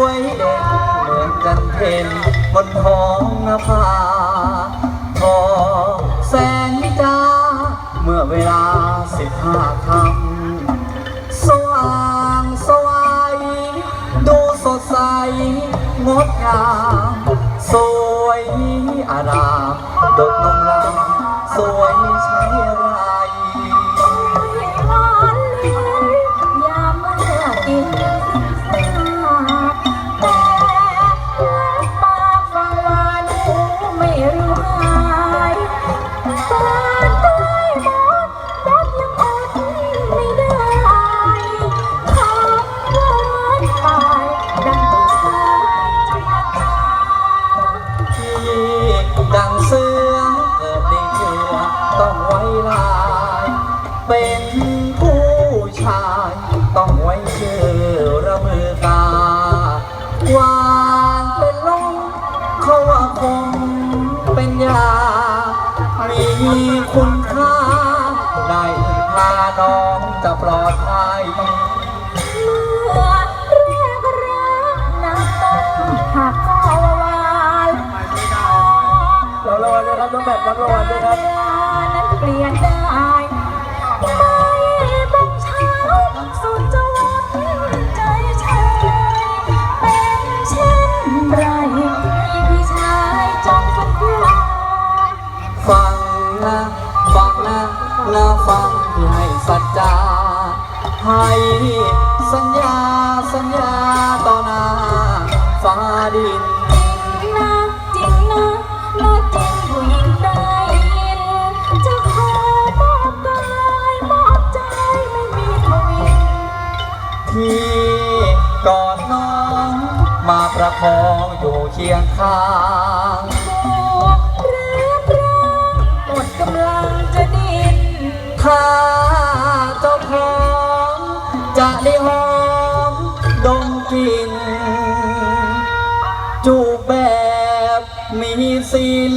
วยเด่นเหมือนจันเพ็ญบนท้องนภาทองแสงมิจาเมื่อเวลาสิบห้าคำสว่างสวัยดูสดใส งดงาม สวยอารามดกนงลาสวยใช้รา ดังเสือเกิดในเชือต้องไว้ลาย เป็นผู้ชายต้องไว้ชื่อระมือกาวางเป็นลมเขาว่าคงเป็นยา มีคุณค่าได้พาน้องจะปลอดภัย รับน้องแบบรับรางวัลด้วยครับเวลานั้นเปลี่ยนได้ไม่เป็นเช้าสุดจะวันใจเฉยเป็นเช่นไรมีพี่ชายจอมสักลาฟังนะฟังนะนะฟังให้สัจจาให้สัญญาสัญญา มาประคองอยู่เคียงข้างบวกเรือแรงหมดกำลังจะดิ้นถ้าเจ้าของจะได้หอมดมกลิ่นจูบแบบมีสิน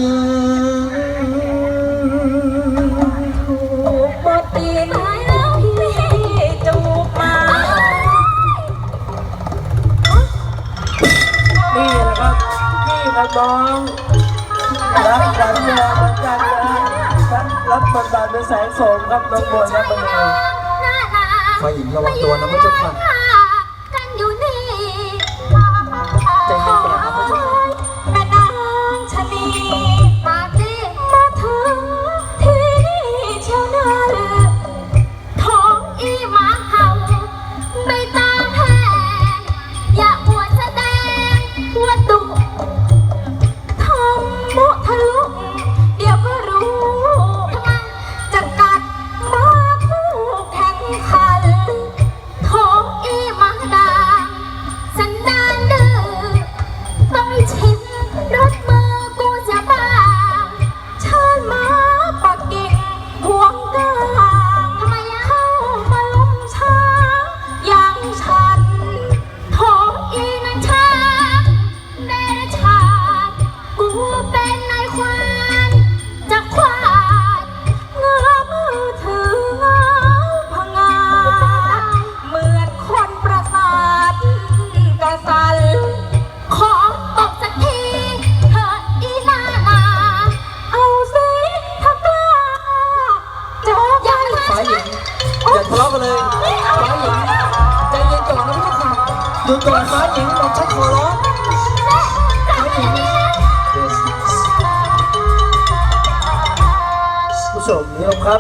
นี่ครับน้องรับสัญญาเหมือนกันนะท่านรับบทบาทเป็นแสงโสมครับน้องบัวนะเป็นไงฝ่ายหญิงระวังตัวนะพระเจ้าค่ะะเลาะกันเลยฝ่ายหญิงใจเย็นก่อนนะพระเจ้าค่ะหยุดก่อนฝ่ายหญิงบอกฉันขอร้องฝ่ายหญิงผู้ชมนี่ครับ